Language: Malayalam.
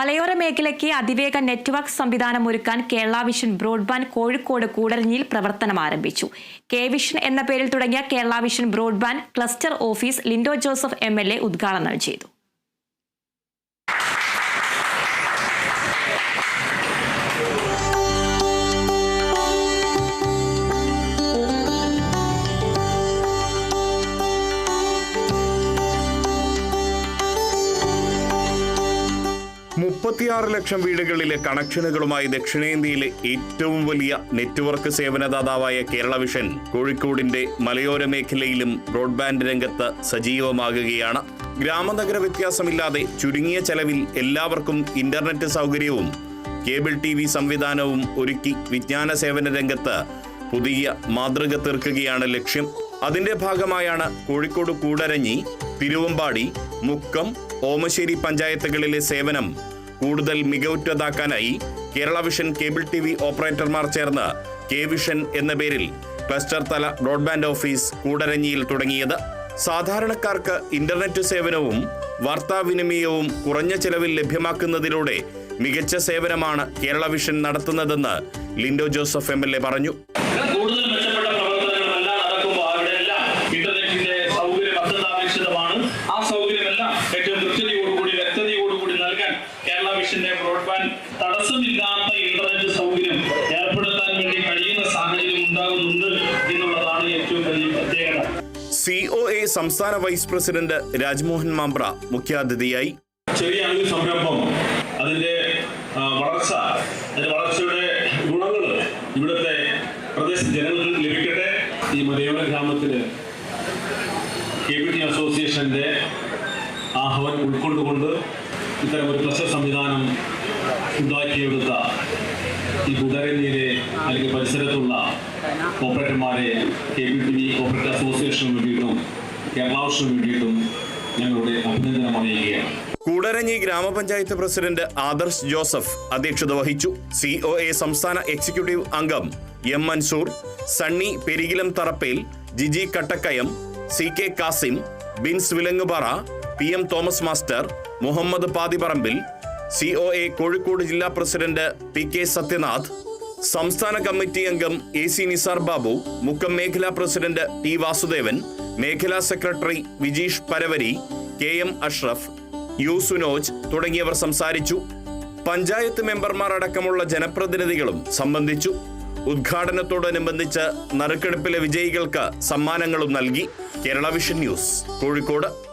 മലയോര മേഖലയ്ക്ക് അതിവേഗ നെറ്റ്വർക്ക് സംവിധാനം ഒരുക്കാൻ കേരള വിഷൻ ബ്രോഡ്ബാൻഡ് കോഴിക്കോട് കൂടരഞ്ഞിയിൽ പ്രവർത്തനം ആരംഭിച്ചു. കെ വിഷൻ എന്ന പേരിൽ തുടങ്ങിയ Kerala vision broadband cluster office Lindo Joseph M ഉദ്ഘാടനം ചെയ്തു. മുപ്പത്തിയാറ് ലക്ഷം വീടുകളിലെ കണക്ഷനുകളുമായി ദക്ഷിണേന്ത്യയിലെ ഏറ്റവും വലിയ നെറ്റ്വർക്ക് സേവനദാതാവായ കേരള വിഷൻ കോഴിക്കോടിന്റെ മലയോര മേഖലയിലും ബ്രോഡ്ബാൻഡ് രംഗത്ത് സജീവമാകുകയാണ്. ഗ്രാമനഗര വ്യത്യാസമില്ലാതെ ചുരുങ്ങിയ ചെലവിൽ എല്ലാവർക്കും ഇന്റർനെറ്റ് സൗകര്യവും കേബിൾ ടി വി സംവിധാനവും ഒരുക്കി വിജ്ഞാന സേവന രംഗത്ത് പുതിയ മാതൃക തീർക്കുകയാണ് ലക്ഷ്യം. അതിന്റെ ഭാഗമായാണ് കോഴിക്കോട് കൂടരഞ്ഞി തിരുവമ്പാടി മുക്കം ഓമശ്ശേരി പഞ്ചായത്തുകളിലെ സേവനം കൂടുതൽ മികവുറ്റതാക്കാനായി Kerala vision cable T V ഓപ്പറേറ്റർമാർ ചേർന്ന് കെ വിഷൻ എന്ന പേരിൽ ക്ലസ്റ്റർ തല ബ്രോഡ്ബാൻഡ് ഓഫീസ് കൂടരഞ്ഞിയിൽ തുടങ്ങിയത്. സാധാരണക്കാർക്ക് ഇന്റർനെറ്റ് സേവനവും വാർത്താവിനിമയവും കുറഞ്ഞ ചെലവിൽ ലഭ്യമാക്കുന്നതിലൂടെ മികച്ച സേവനമാണ് കേരള വിഷൻ നടത്തുന്നതെന്ന് ലിൻഡോ ജോസഫ് എം പറഞ്ഞു. തടസ്സമില്ലാത്ത ഇന്റർനെറ്റ് സൗകര്യം ഏർപ്പെടുത്താൻ വേണ്ടി കഴിയുന്ന സാഹചര്യം ഉണ്ടാകുന്നുണ്ട് എന്നുള്ളതാണ് ഏറ്റവും വലിയ പ്രത്യേകത. സി ഒ എ സംസ്ഥാന വൈസ് പ്രസിഡന്റ് രാജ്മോഹൻ മാമ്പ്ര മുഖ്യാതിഥിയായി. ചെറിയ ഒരു സംരംഭം. അതിന്റെ വളർച്ച അതിന്റെ വളർച്ചയുടെ ഗുണങ്ങൾ ഇവിടുത്തെ പ്രദേശ ജനങ്ങൾക്ക് ലഭിക്കട്ടെ. ഈ മലയോര ഗ്രാമത്തിൽ കെ പി ടി അസോസിയേഷന്റെ ആഹ്വാനം ഉൾക്കൊണ്ടുകൊണ്ട് ഇത്തരം ഒരു പ്രശ്ന സംവിധാനം ഉണ്ടാക്കിയെടുത്ത ഈ കൂടരഞ്ഞിയിലെ അല്ലെങ്കിൽ പരിസരത്തുള്ള ഓപ്പറേറ്റർമാരെ K P T V operator അസോസിയേഷന് വേണ്ടിയിട്ടും കേരളാവശ്യം വേണ്ടിയിട്ടും ഞങ്ങളുടെ അഭിനന്ദനം അറിയിക്കുകയാണ്. കൂടരഞ്ഞി ഗ്രാമപഞ്ചായത്ത് പ്രസിഡന്റ് ആദർശ് ജോസഫ് അധ്യക്ഷത വഹിച്ചു. സി ഒ എ സംസ്ഥാന എക്സിക്യൂട്ടീവ് അംഗം M Mansoor Sunny Perikilam Tharappel Jiji Kattakkayam C K Kasim Bins Vilangupara P M Thomas master Muhammad Pathiparambil C O A Kozhikode ജില്ലാ പ്രസിഡന്റ് പി കെ സത്യനാഥ് സംസ്ഥാന കമ്മിറ്റി അംഗം എ സി നിസാർ ബാബു മുക്കം മേഖലാ പ്രസിഡന്റ് ടി വാസുദേവൻ മേഖലാ secretary Vijeesh Paravari K M Ashraf U Sunoj തുടങ്ങിയവർ സംസാരിച്ചു. പഞ്ചായത്ത് മെമ്പർമാർ അടക്കമുള്ള ജനപ്രതിനിധികളും സംബന്ധിച്ചു. ഉദ്ഘാടനത്തോടനുബന്ധിച്ച് നറുക്കെടുപ്പിലെ വിജയികൾക്ക് സമ്മാനങ്ങളും നൽകി. Kerala vision news Kozhikode.